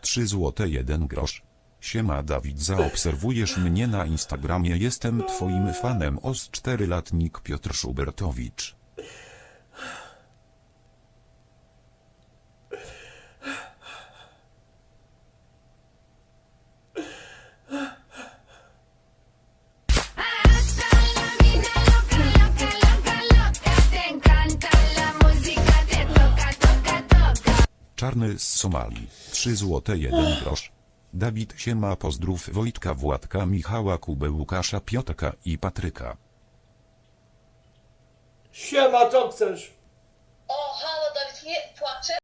3 złote 1 grosz. Siema Dawid zaobserwujesz mnie na Instagramie jestem twoim fanem os 4 latnik Piotr Szubertowicz. Czarny z Somalii 3 złote 1 grosz. Dawid siema pozdrów Wojtka Władka Michała Kubę Łukasza Piotrka i Patryka. Siema, co chcesz?